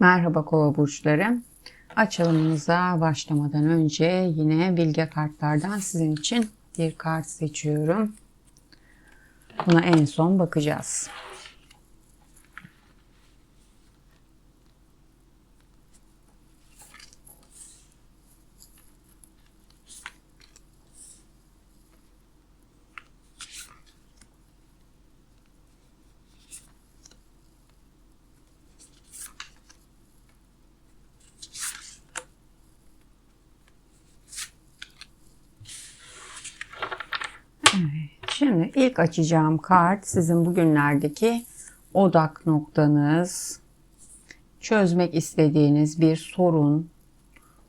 Merhaba kova burçları. Açılımımıza başlamadan önce yine bilge kartlardan sizin için bir kart seçiyorum. Buna en son bakacağız. Şimdi ilk açacağım kart sizin bugünlerdeki odak noktanız, çözmek istediğiniz bir sorun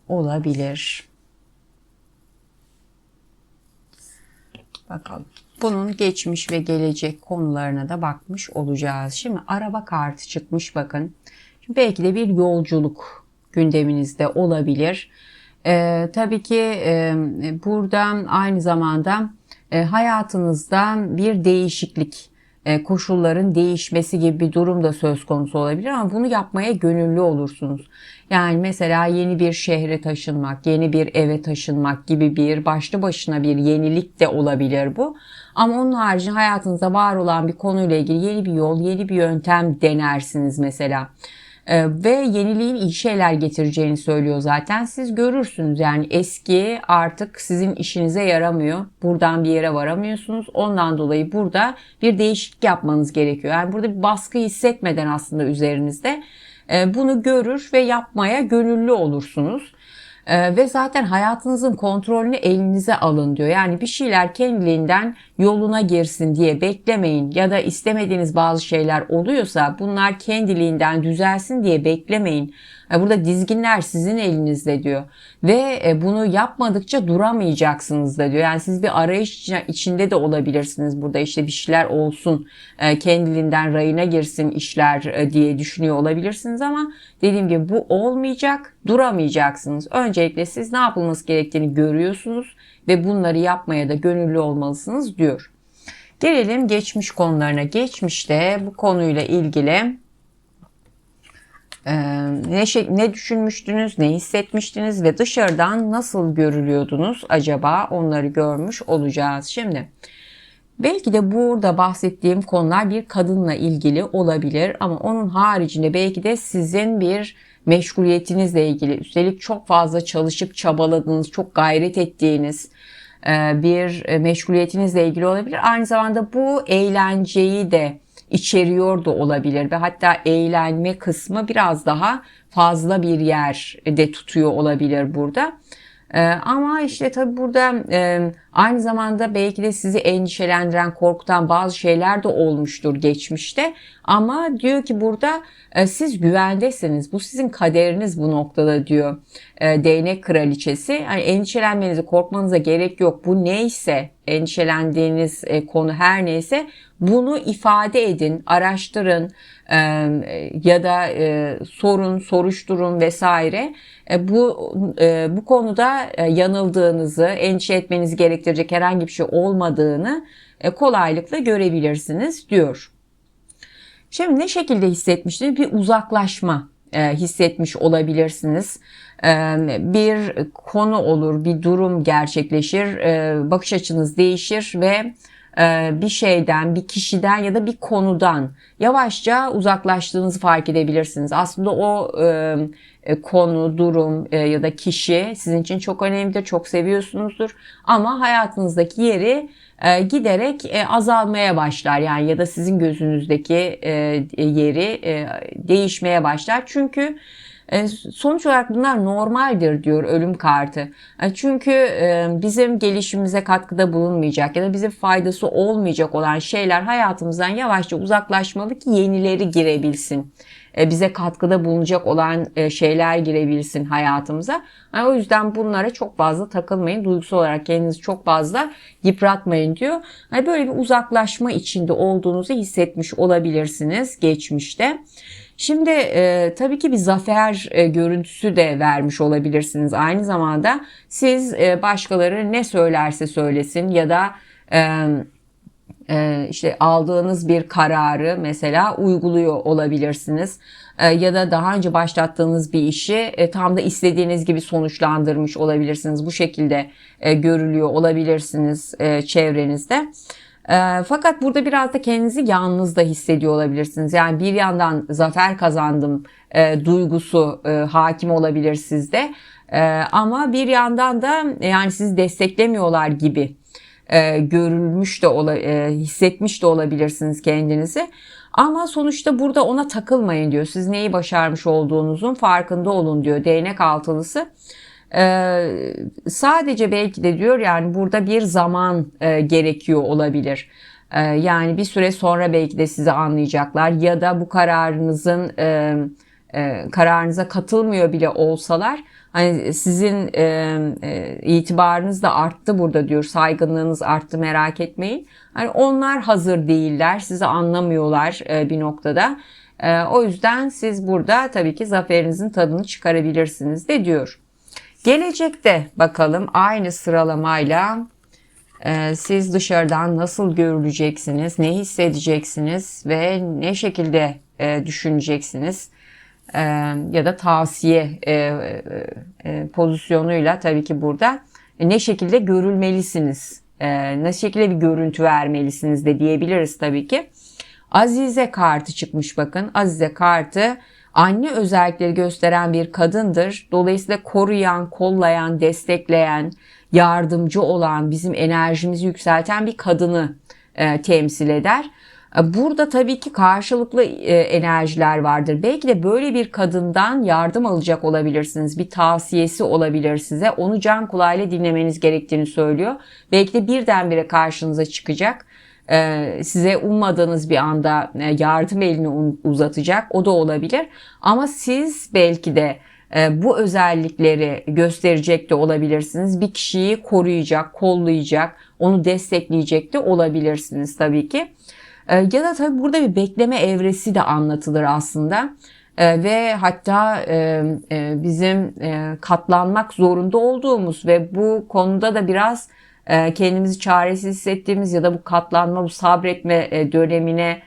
olabilir. Bakalım. Bunun geçmiş ve gelecek konularına da bakmış olacağız. Şimdi araba kartı çıkmış bakın. Şimdi belki de bir yolculuk gündeminizde olabilir. Ee, tabii ki e, buradan aynı zamanda e, hayatınızda bir değişiklik, e, koşulların değişmesi gibi bir durum da söz konusu olabilir ama bunu yapmaya gönüllü olursunuz. Yani mesela yeni bir şehre taşınmak, yeni bir eve taşınmak gibi bir başlı başına bir yenilik de olabilir bu. Ama onun haricinde hayatınızda var olan bir konuyla ilgili yeni bir yol, yeni bir yöntem denersiniz mesela. Ee, ve yeniliğin iyi şeyler getireceğini söylüyor zaten. Siz görürsünüz yani eski artık sizin işinize yaramıyor. Buradan bir yere varamıyorsunuz. Ondan dolayı burada bir değişiklik yapmanız gerekiyor. Yani burada bir baskı hissetmeden aslında üzerinizde e, bunu görür ve yapmaya gönüllü olursunuz. Ee, ve zaten hayatınızın kontrolünü elinize alın diyor. Yani bir şeyler kendiliğinden yoluna girsin diye beklemeyin ya da istemediğiniz bazı şeyler oluyorsa bunlar kendiliğinden düzelsin diye beklemeyin. Burada dizginler sizin elinizde diyor. Ve e, bunu yapmadıkça duramayacaksınız da diyor. Yani siz bir arayış içinde de olabilirsiniz. Burada işte bir şeyler olsun, e, kendiliğinden rayına girsin işler e, diye düşünüyor olabilirsiniz ama dediğim gibi bu olmayacak, duramayacaksınız. Öncelikle siz ne yapılması gerektiğini görüyorsunuz ve bunları yapmaya da gönüllü olmalısınız diyor. Gelelim geçmiş konularına. Geçmişte bu konuyla ilgili ee, ne, şey, ne düşünmüştünüz, ne hissetmiştiniz ve dışarıdan nasıl görülüyordunuz acaba onları görmüş olacağız. Şimdi belki de burada bahsettiğim konular bir kadınla ilgili olabilir ama onun haricinde belki de sizin bir meşguliyetinizle ilgili üstelik çok fazla çalışıp çabaladığınız, çok gayret ettiğiniz e, bir meşguliyetinizle ilgili olabilir. Aynı zamanda bu eğlenceyi de içeriyor da olabilir ve hatta eğlenme kısmı biraz daha fazla bir yer de tutuyor olabilir burada. Ee, ama işte tabi burada e, aynı zamanda belki de sizi endişelendiren, korkutan bazı şeyler de olmuştur geçmişte. Ama diyor ki burada e, siz güvendesiniz. Bu sizin kaderiniz bu noktada diyor e, değnek kraliçesi. Yani endişelenmenize, korkmanıza gerek yok. Bu neyse, endişelendiğiniz e, konu her neyse bunu ifade edin, araştırın e, ya da sorun, soruşturun vesaire. Bu bu konuda yanıldığınızı, endişe etmenizi gerektirecek herhangi bir şey olmadığını e, kolaylıkla görebilirsiniz diyor. Şimdi ne şekilde hissetmiştiniz? Bir uzaklaşma e, hissetmiş olabilirsiniz. E, bir konu olur, bir durum gerçekleşir, bakış açınız değişir ve bir şeyden, bir kişiden ya da bir konudan yavaşça uzaklaştığınızı fark edebilirsiniz. Aslında o e, e, konu, durum ya da kişi sizin için çok önemlidir, çok seviyorsunuzdur. Ama hayatınızdaki yeri giderek azalmaya başlar. Yani ya da sizin gözünüzdeki yeri değişmeye başlar. Çünkü e, sonuç olarak bunlar normaldir diyor ölüm kartı. E, çünkü e, bizim gelişimimize katkıda bulunmayacak ya da bize faydası olmayacak olan şeyler hayatımızdan yavaşça uzaklaşmalı ki yenileri girebilsin bize katkıda bulunacak olan şeyler girebilsin hayatımıza. Yani o yüzden bunlara çok fazla takılmayın. Duygusal olarak kendinizi çok fazla yıpratmayın diyor. Yani böyle bir uzaklaşma içinde olduğunuzu hissetmiş olabilirsiniz geçmişte. Şimdi e, tabii ki bir zafer e, görüntüsü de vermiş olabilirsiniz. Aynı zamanda siz e, başkaları ne söylerse söylesin ya da e, e, işte aldığınız bir kararı mesela uyguluyor olabilirsiniz. E, ya da daha önce başlattığınız bir işi e, tam da istediğiniz gibi sonuçlandırmış olabilirsiniz. Bu şekilde e, görülüyor olabilirsiniz e, çevrenizde. E, fakat burada biraz da kendinizi yalnız da hissediyor olabilirsiniz. Yani bir yandan zafer kazandım e, duygusu e, hakim olabilir sizde. E, ama bir yandan da yani sizi desteklemiyorlar gibi e, görülmüş de ola, e, hissetmiş de olabilirsiniz kendinizi. Ama sonuçta burada ona takılmayın diyor. Siz neyi başarmış olduğunuzun farkında olun diyor. Değnek altılısı. Ee, sadece belki de diyor yani burada bir zaman e, gerekiyor olabilir. Ee, yani bir süre sonra belki de sizi anlayacaklar ya da bu kararınızın e, e, kararınıza katılmıyor bile olsalar hani sizin e, e, itibarınız da arttı burada diyor saygınlığınız arttı merak etmeyin. Hani onlar hazır değiller sizi anlamıyorlar e, bir noktada. E, o yüzden siz burada tabii ki zaferinizin tadını çıkarabilirsiniz de diyor. Gelecekte bakalım aynı sıralamayla e, siz dışarıdan nasıl görüleceksiniz, ne hissedeceksiniz ve ne şekilde e, düşüneceksiniz e, ya da tavsiye e, e, e, pozisyonuyla tabii ki burada e, ne şekilde görülmelisiniz, e, ne şekilde bir görüntü vermelisiniz de diyebiliriz tabii ki. Azize kartı çıkmış bakın. Azize kartı anne özellikleri gösteren bir kadındır. Dolayısıyla koruyan, kollayan, destekleyen, yardımcı olan, bizim enerjimizi yükselten bir kadını e, temsil eder. E, burada tabii ki karşılıklı e, enerjiler vardır. Belki de böyle bir kadından yardım alacak olabilirsiniz. Bir tavsiyesi olabilir size. Onu can kulağıyla dinlemeniz gerektiğini söylüyor. Belki de birdenbire karşınıza çıkacak size ummadığınız bir anda yardım elini uzatacak. O da olabilir. Ama siz belki de bu özellikleri gösterecek de olabilirsiniz. Bir kişiyi koruyacak, kollayacak, onu destekleyecek de olabilirsiniz tabii ki. Ya da tabii burada bir bekleme evresi de anlatılır aslında. Ve hatta e, e, bizim e, katlanmak zorunda olduğumuz ve bu konuda da biraz kendimizi çaresiz hissettiğimiz ya da bu katlanma, bu sabretme dönemine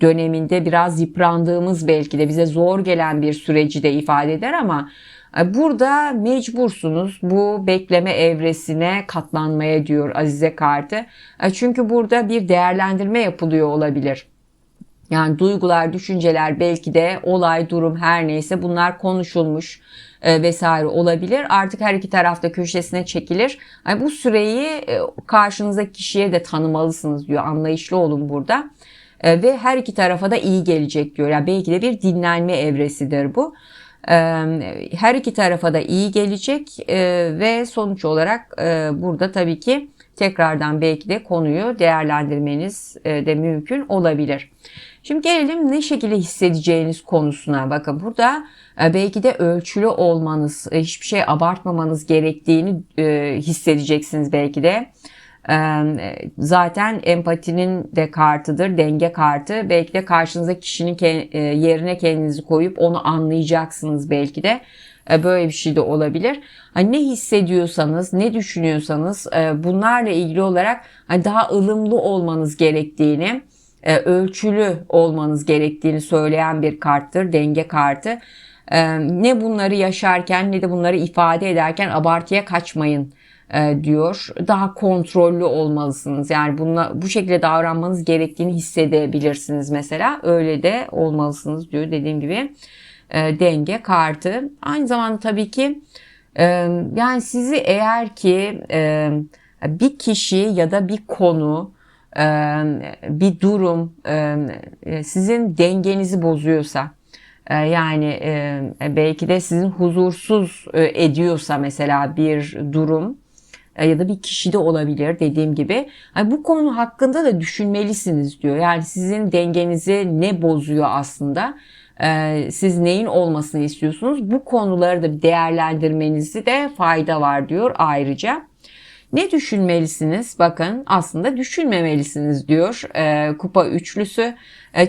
döneminde biraz yıprandığımız belki de bize zor gelen bir süreci de ifade eder ama e, burada mecbursunuz bu bekleme evresine katlanmaya diyor Azize kartı. E, çünkü burada bir değerlendirme yapılıyor olabilir. Yani duygular, düşünceler belki de olay, durum her neyse bunlar konuşulmuş e, vesaire olabilir. Artık her iki tarafta köşesine çekilir. Yani bu süreyi e, karşınızdaki kişiye de tanımalısınız diyor. Anlayışlı olun burada. E, ve her iki tarafa da iyi gelecek diyor. Yani belki de bir dinlenme evresidir bu her iki tarafa da iyi gelecek ve sonuç olarak burada tabii ki tekrardan belki de konuyu değerlendirmeniz de mümkün olabilir. Şimdi gelelim ne şekilde hissedeceğiniz konusuna. Bakın burada belki de ölçülü olmanız, hiçbir şey abartmamanız gerektiğini hissedeceksiniz belki de. Zaten empatinin de kartıdır, denge kartı. Belki de karşınıza kişinin yerine kendinizi koyup onu anlayacaksınız belki de. Böyle bir şey de olabilir. Hani ne hissediyorsanız, ne düşünüyorsanız bunlarla ilgili olarak hani daha ılımlı olmanız gerektiğini, ölçülü olmanız gerektiğini söyleyen bir karttır, denge kartı. Ne bunları yaşarken ne de bunları ifade ederken abartıya kaçmayın e, diyor. Daha kontrollü olmalısınız. Yani bununla, bu şekilde davranmanız gerektiğini hissedebilirsiniz mesela. Öyle de olmalısınız diyor dediğim gibi. E, denge kartı. Aynı zamanda tabii ki e, yani sizi eğer ki e, bir kişi ya da bir konu e, bir durum sizin dengenizi bozuyorsa yani belki de sizin huzursuz ediyorsa mesela bir durum ya da bir kişi de olabilir dediğim gibi. Yani bu konu hakkında da düşünmelisiniz diyor. Yani sizin dengenizi ne bozuyor aslında? Siz neyin olmasını istiyorsunuz? Bu konuları da değerlendirmenizi de fayda var diyor ayrıca. Ne düşünmelisiniz? Bakın aslında düşünmemelisiniz diyor e, kupa üçlüsü.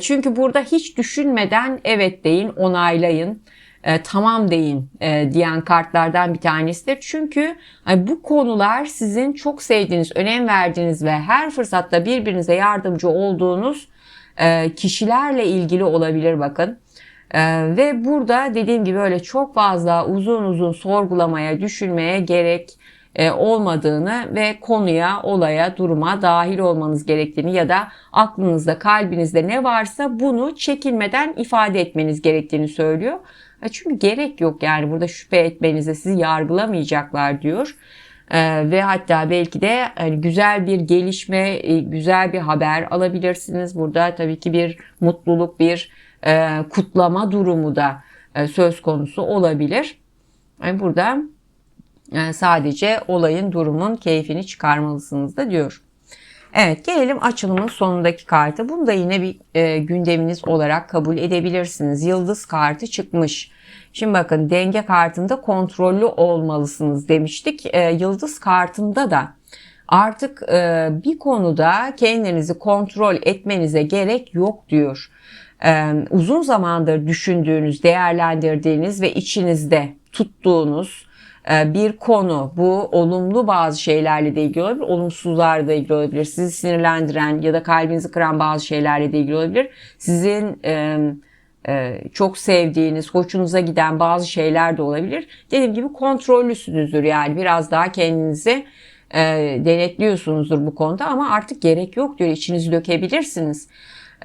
çünkü burada hiç düşünmeden evet deyin, onaylayın e, tamam deyin e, diyen kartlardan bir tanesidir. Çünkü hani bu konular sizin çok sevdiğiniz, önem verdiğiniz ve her fırsatta birbirinize yardımcı olduğunuz e, kişilerle ilgili olabilir bakın. Ee, ve burada dediğim gibi öyle çok fazla uzun uzun sorgulamaya, düşünmeye gerek e, olmadığını ve konuya, olaya, duruma dahil olmanız gerektiğini ya da aklınızda, kalbinizde ne varsa bunu çekinmeden ifade etmeniz gerektiğini söylüyor. E, Çünkü gerek yok yani burada şüphe etmenize sizi yargılamayacaklar diyor. Ee, ve hatta belki de hani güzel bir gelişme, e, güzel bir haber alabilirsiniz. Burada tabii ki bir mutluluk, bir e, kutlama durumu da e, söz konusu olabilir. Yani burada e, sadece olayın, durumun keyfini çıkarmalısınız da diyor. Evet gelelim açılımın sonundaki kartı. Bunu da yine bir e, gündeminiz olarak kabul edebilirsiniz. Yıldız kartı çıkmış. Şimdi bakın denge kartında kontrollü olmalısınız demiştik. E, yıldız kartında da artık e, bir konuda kendinizi kontrol etmenize gerek yok diyor. E, uzun zamandır düşündüğünüz, değerlendirdiğiniz ve içinizde tuttuğunuz bir konu bu olumlu bazı şeylerle de ilgili olabilir, olumsuzlarla da ilgili olabilir. Sizi sinirlendiren ya da kalbinizi kıran bazı şeylerle de ilgili olabilir. Sizin e, e, çok sevdiğiniz, hoşunuza giden bazı şeyler de olabilir. Dediğim gibi kontrollüsünüzdür yani biraz daha kendinizi e, denetliyorsunuzdur bu konuda ama artık gerek yok diyor. İçinizi dökebilirsiniz.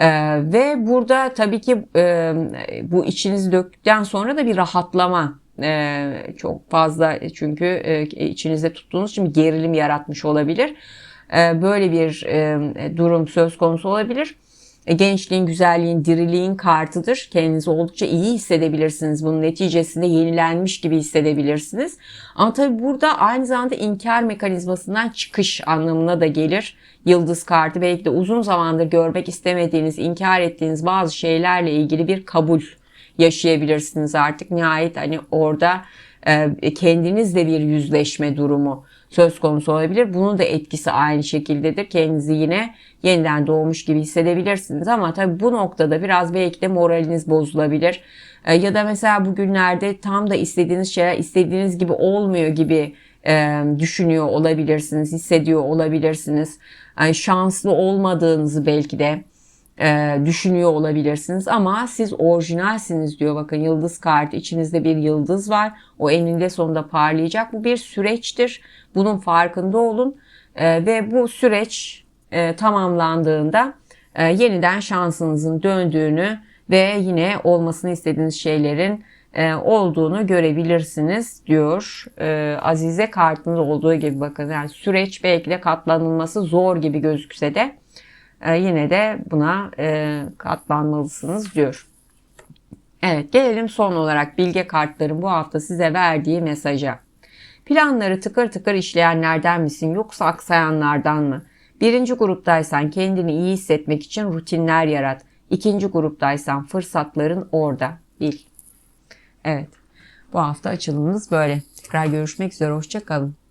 Ee, ve burada tabii ki e, bu içinizi döktükten sonra da bir rahatlama e, çok fazla çünkü e, içinizde tuttuğunuz için gerilim yaratmış olabilir. E, böyle bir e, durum söz konusu olabilir. E, gençliğin, güzelliğin, diriliğin kartıdır. Kendinizi oldukça iyi hissedebilirsiniz. Bunun neticesinde yenilenmiş gibi hissedebilirsiniz. Ama tabii burada aynı zamanda inkar mekanizmasından çıkış anlamına da gelir. Yıldız kartı belki de uzun zamandır görmek istemediğiniz, inkar ettiğiniz bazı şeylerle ilgili bir kabul yaşayabilirsiniz artık. Nihayet hani orada e, kendinizle bir yüzleşme durumu söz konusu olabilir. Bunun da etkisi aynı şekildedir. Kendinizi yine yeniden doğmuş gibi hissedebilirsiniz ama tabii bu noktada biraz belki de moraliniz bozulabilir. E, ya da mesela bugünlerde tam da istediğiniz şeyler istediğiniz gibi olmuyor gibi e, düşünüyor olabilirsiniz, hissediyor olabilirsiniz. Yani şanslı olmadığınızı belki de e, düşünüyor olabilirsiniz ama siz orijinalsiniz diyor. Bakın yıldız kartı içinizde bir yıldız var. O eninde sonunda parlayacak. Bu bir süreçtir. Bunun farkında olun e, ve bu süreç e, tamamlandığında e, yeniden şansınızın döndüğünü ve yine olmasını istediğiniz şeylerin e, olduğunu görebilirsiniz diyor. E, Azize kartında olduğu gibi bakın yani süreç belki de katlanılması zor gibi gözükse de e, yine de buna e, katlanmalısınız diyor. Evet gelelim son olarak bilge kartların bu hafta size verdiği mesaja. Planları tıkır tıkır işleyenlerden misin yoksa aksayanlardan mı? Birinci gruptaysan kendini iyi hissetmek için rutinler yarat. İkinci gruptaysan fırsatların orada. Bil. Evet. Bu hafta açılımımız böyle. Tekrar görüşmek üzere. Hoşçakalın.